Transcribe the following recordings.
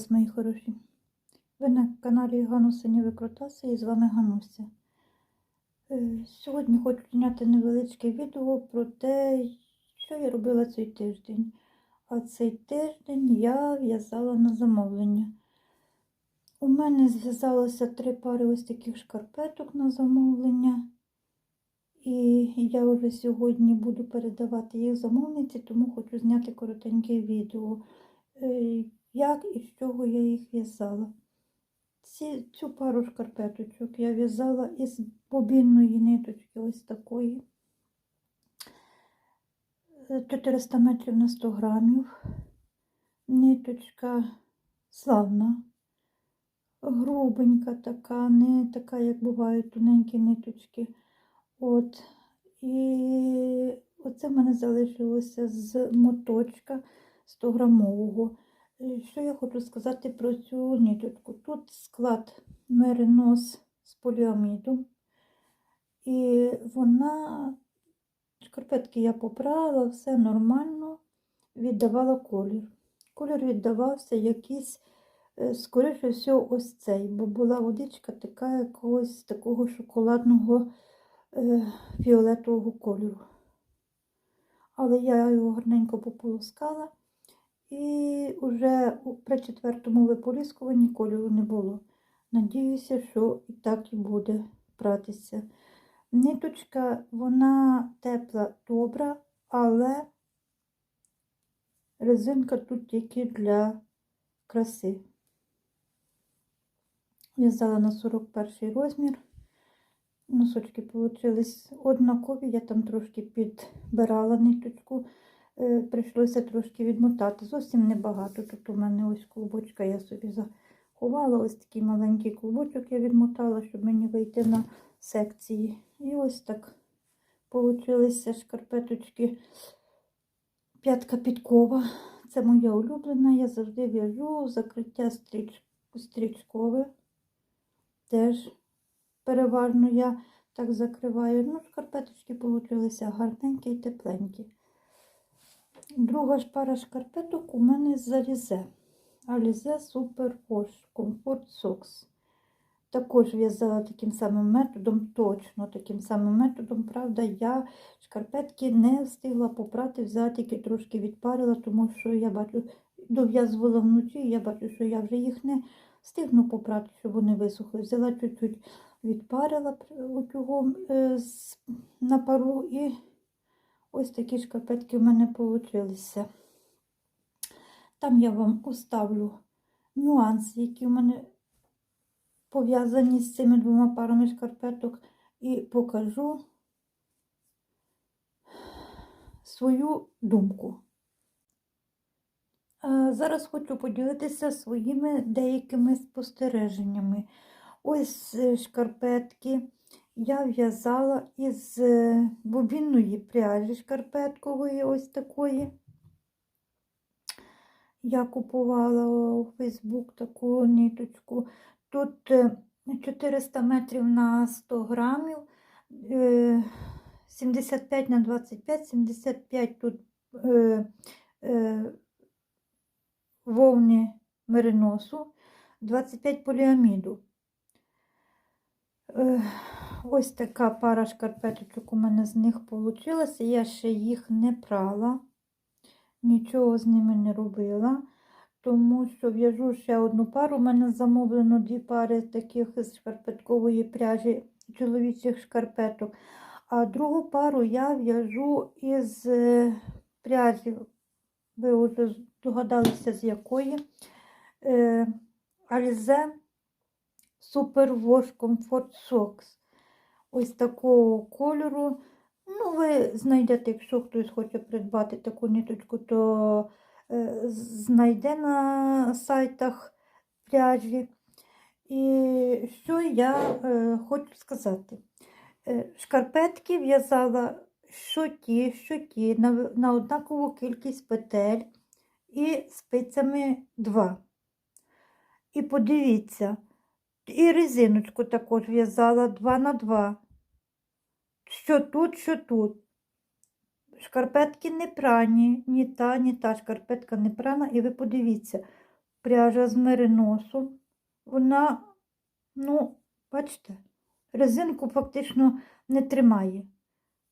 Вас, мої хороші. Ви на каналі Ганусині Викрутаси і з вами Гануся. Е, Сьогодні хочу зняти невеличке відео про те, що я робила цей тиждень. А цей тиждень я в'язала на замовлення. У мене зв'язалося три пари ось таких шкарпеток на замовлення. І я вже сьогодні буду передавати їх замовниці, тому хочу зняти коротеньке відео. Е, Як і з чого я їх в'язала. Ці, цю пару шкарпеточок я в'язала із бобінної ниточки ось такої. Е, 400 метрів на 100 грамів. Ниточка славна, грубенька така, не така, як бувають тоненькі ниточки. От. І оце в мене залишилося з моточка 100 грамового. Е, Що я хочу сказати про цю ниточку? Тут склад меринос з поліамідом. І вона, шкарпетки я попрала, все нормально, віддавала колір. Колір віддавався якийсь, е, скоріше всього, ось цей, бо була водичка така якогось такого шоколадного е, фіолетового кольору. Але я його гарненько пополоскала. І вже при четвертому виполіскуванні кольору не було. Надіюся, що і так і буде братися. Ниточка, вона тепла, добра, але резинка тут тільки для краси. В'язала на 41 розмір. Носочки получились однакові, я там трошки підбирала ниточку. Е, Прийшлося трошки відмотати. Зовсім небагато. Тут у мене ось клубочка, я собі заховала. Ось такий маленький клубочок я відмотала, щоб мені вийти на секції. І ось так получилися шкарпеточки. П'ятка підкова. Це моя улюблена. Я завжди в'яжу закриття стріч... стрічкове. Теж переважно я так закриваю. Ну, шкарпеточки получилися гарненькі і тепленькі. Друга ж пара шкарпеток у мене з Alize. Alize Super Wash Comfort Socks. Також в'язала таким самим методом, точно таким самим методом. Правда, я шкарпетки не встигла попрати, взяла, тільки трошки відпарила, тому що я бачу, дов'язувала вночі, я бачу, що я вже їх не встигну попрати, щоб вони висохли. Взяла чуть-чуть відпарила утюгом е, на пару і ось такі шкарпетки в мене вийшли. Там я вам оставлю нюанси, які в мене пов'язані з цими двома парами шкарпеток, і покажу свою думку. Зараз хочу поділитися своїми деякими спостереженнями. Ось е, шкарпетки я в'язала із е, бобінної пряжі шкарпеткової, ось такої. Я купувала у Фейсбук таку ниточку. Тут е, 400 метрів на 100 грамів, е, 75 на 25, 75 тут е, е, вовни мериносу, 25 поліаміду. Е, Ось така пара шкарпеточок у мене з них вийшла. Я ще їх не прала, нічого з ними не робила, тому що в'яжу ще одну пару. У мене замовлено дві пари таких з шкарпеткової пряжі чоловічих шкарпеток. А другу пару я в'яжу із е, пряжі, ви вже догадалися, з якої. Е, Super Wash Comfort Socks. Ось такого кольору. Ну, ви знайдете, якщо хтось хоче придбати таку ниточку, то е, знайде на сайтах пряжі. І що я е, хочу сказати? Е, шкарпетки в'язала що ті, що ті, на, на однакову кількість петель і спицями 2. І подивіться, і резиночку також в'язала 2 на 2. Що тут, що тут. Шкарпетки не прані, ні та, ні та шкарпетка не прана. І ви подивіться, пряжа з мериносу. Вона, ну, бачите, резинку фактично не тримає.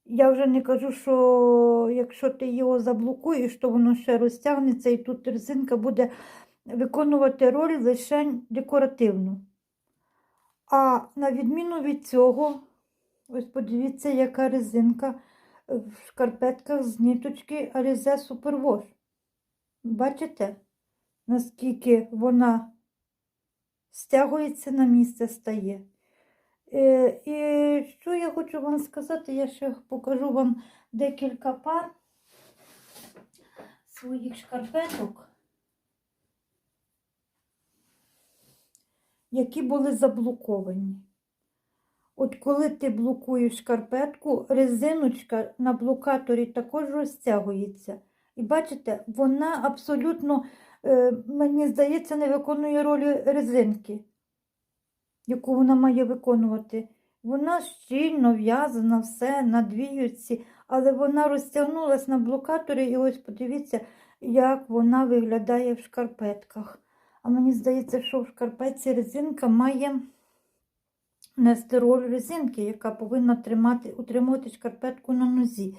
Я вже не кажу, що якщо ти його заблокуєш, то воно ще розтягнеться, і тут резинка буде виконувати роль лише декоративну. А на відміну від цього, ось подивіться, яка резинка в шкарпетках з ниточки Alize Superwash. Бачите, наскільки вона стягується на місце стає. Е, І що я хочу вам сказати, я ще покажу вам декілька пар своїх шкарпеток, які були заблоковані. От коли ти блокуєш шкарпетку, резиночка на блокаторі також розтягується. І бачите, вона абсолютно, е, мені здається, не виконує ролі резинки, яку вона має виконувати. Вона щільно в'язана, все на двійці, але вона розтягнулася на блокаторі, і ось подивіться, як вона виглядає в шкарпетках. А мені здається, що в шкарпетці резинка має нести роль резинки, яка повинна тримати, утримувати шкарпетку на нозі.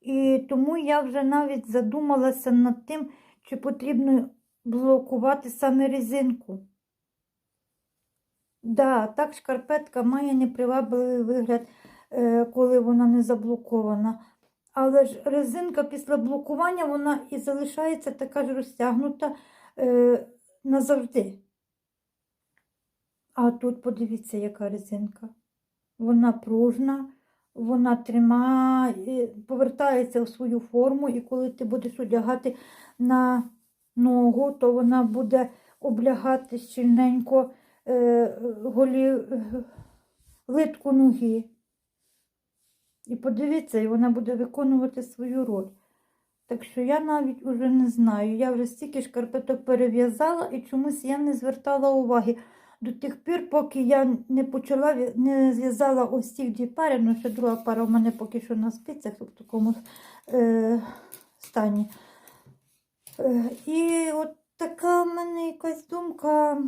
І тому я вже навіть задумалася над тим, чи потрібно блокувати саме резинку. Да, так шкарпетка має непривабливий вигляд, е, коли вона не заблокована. Але ж резинка після блокування вона і залишається така ж розтягнута е, назавжди. А тут подивіться, яка резинка. Вона пружна, вона тримає, повертається в свою форму, і коли ти будеш одягати на ногу, то вона буде облягати щільненько е, голі, литку ноги. І подивіться, і вона буде виконувати свою роль. Так що я навіть уже не знаю. Я вже стільки шкарпеток перев'язала і чомусь я не звертала уваги до тих пір, поки я не почала, не зв'язала ось ці дві пари, ну ще друга пара у мене поки що на спицях в такому е, стані. Е, і от така в мене якась думка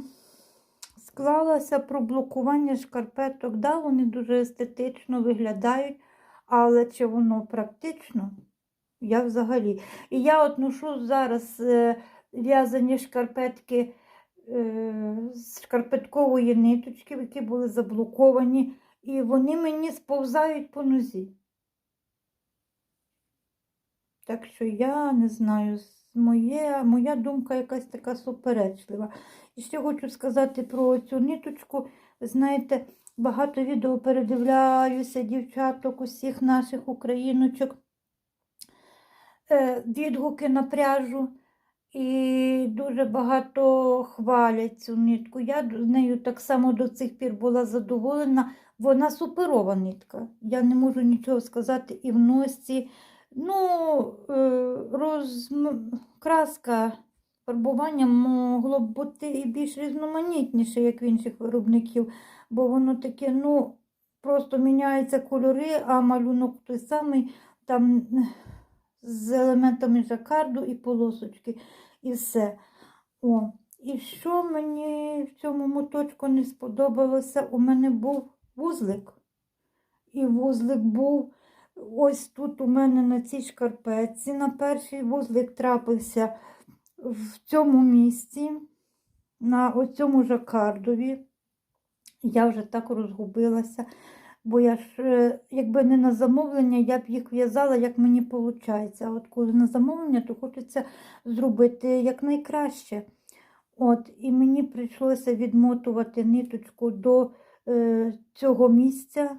склалася про блокування шкарпеток. Да, вони дуже естетично виглядають, але чи воно практично? Я взагалі. І я от ношу зараз е, в'язані шкарпетки е, з шкарпеткової ниточки, які були заблоковані, і вони мені сповзають по нозі. Так що я не знаю, моє, моя думка якась така суперечлива. І ще хочу сказати про цю ниточку. Знаєте, багато відео передивляюся дівчаток, усіх наших україночок, е, відгуки на пряжу. І дуже багато хвалять цю нитку. Я з нею так само до цих пір була задоволена. Вона суперова нитка. Я не можу нічого сказати і в носці. Ну, е, роз... краска фарбування могло б бути і більш різноманітніше, як в інших виробників, бо воно таке, ну, просто міняються кольори, а малюнок той самий, там е, з елементами жакарду і полосочки, і все. О. І що мені в цьому моточку не сподобалося, у мене був вузлик. І вузлик був ось тут у мене на цій шкарпетці. На перший вузлик трапився в цьому місці, на оцьому жакардові. Я вже так розгубилася, бо я ж, е, якби не на замовлення, я б їх в'язала, як мені виходить. А от коли на замовлення, то хочеться зробити якнайкраще. От, і мені прийшлося відмотувати ниточку до е, цього місця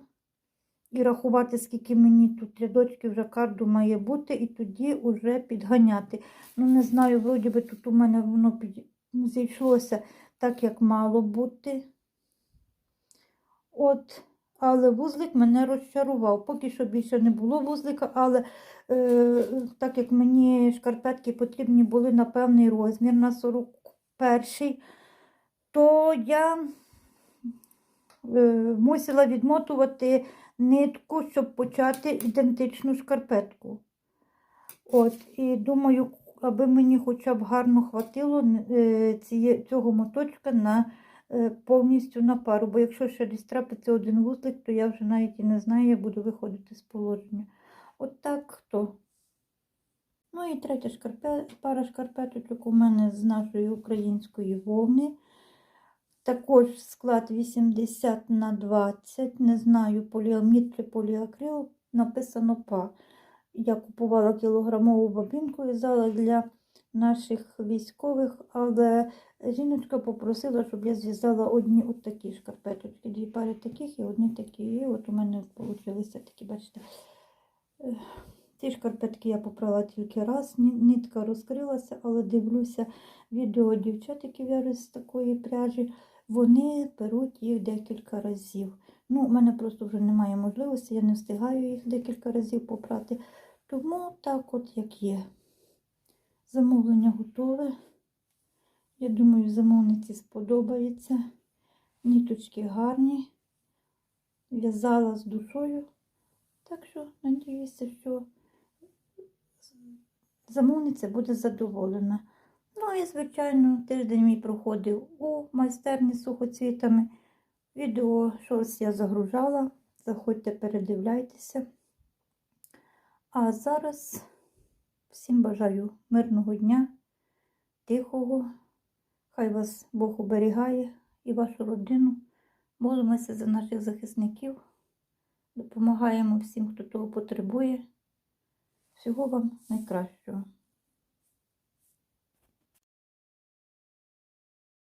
і рахувати, скільки мені тут рядочків жакарду має бути, і тоді вже підганяти. Ну, не знаю, вроді би тут у мене воно під... зійшлося так, як мало бути. От, але вузлик мене розчарував. Поки що більше не було вузлика, але е, так як мені шкарпетки потрібні були на певний розмір, на 41, то я е, мусила відмотувати нитку, щоб почати ідентичну шкарпетку. От, і думаю, аби мені хоча б гарно хватило е, ціє, цього моточка на повністю на пару. Бо якщо ще десь трапиться один вузлик, то я вже навіть і не знаю, як буду виходити з положення. От так то. Ну і третя шкарпе, пара шкарпеточок у мене з нашої української вовни. Також склад 80 на 20. Не знаю, поліамід чи поліакрил. Написано ПА. Я купувала кілограмову бабінку і взяла для наших військових, але жіночка попросила, щоб я зв'язала одні от такі шкарпеточки. Дві пари таких і одні такі. І от у мене вийшли такі, бачите. Ці шкарпетки я попрала тільки раз, нитка розкрилася, але дивлюся відео дівчат, які в'яжуть з такої пряжі, вони беруть їх декілька разів. Ну, у мене просто вже немає можливості, я не встигаю їх декілька разів попрати. Тому так от як є. Замовлення готове. Я думаю, замовниці сподобається. Ніточки гарні. В'язала з душою. Так що надіюся, що замовниця буде задоволена. Ну і, звичайно, тиждень мій проходив у майстерні з сухоцвітами. Відео щось я загружала. Заходьте, передивляйтеся. А зараз всім бажаю мирного дня, тихого. Хай вас Бог оберігає і вашу родину. Молимося за наших захисників. Допомагаємо всім, хто того потребує. Всього вам найкращого.